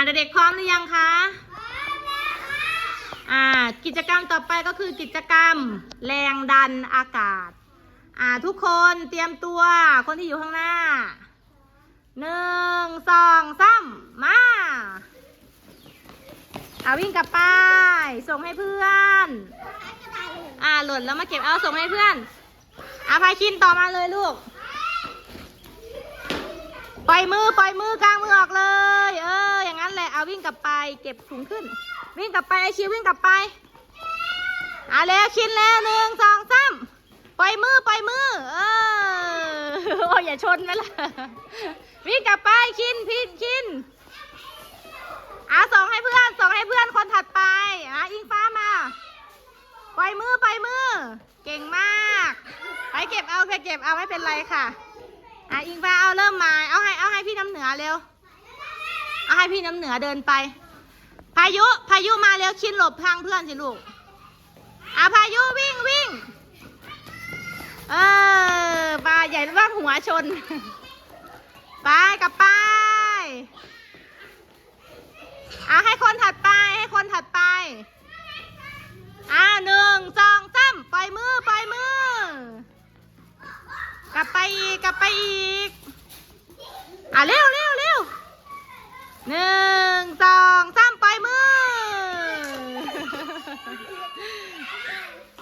าเด็กๆพร้อมหรือยังคะอ่ากิจกรรมต่อไปก็คือกิจกรรม แรงดันอากาศ อ่าทุกคนเตรียมตัวคนที่อยู่ข้างหน้าหนึ่งสองสามมาเอาวิ่งกลับไป ส่งให้เพื่อน อ่าหล่นแล้วมาเก็บเอาส่งให้เพื่อนอาพายคินต่อมาเลยลูก ปล่อยมือ ปล่อยมือกล กลับไป เก็บถุงขึ้น วิ่งกลับไปไอคิววิ่งกลับไปเอาแล้วคินแล้วหนึ่งสองสามปล่อยมือปล่อยมือ เออโอ้ยอย่าชนนะล่ะวิ่งกลับไปคินพินคินอะส่งให้เพื่อนส่งให้เพื่อนคนถัดไปอะอิงฟ้ามาปล่อยมือปล่อยมือ เก่งมากไปเก็บเอาไปเก็บเอาไม่เป็นไรค่ะอะอิงฟ้าเอาเริ่มมาเอาให้เอาให้พี่น้ำเหนือเร็ว เอาให้พี่น้ำเหนือเดินไป พายุพายุมาเร็วชินหลบทางเพื่อนสิลูกอะพายุวิ่งวิ่ง เออปลาใหญ่ร่าหัวชน ไปกลับไปอะให้คนถัดไปให้คนถัดไปอะหนึ่งสองสามปล่อยมือปล่อยมือ กลับไปอีกกลับไปอีกอะเร็วเร็ よし!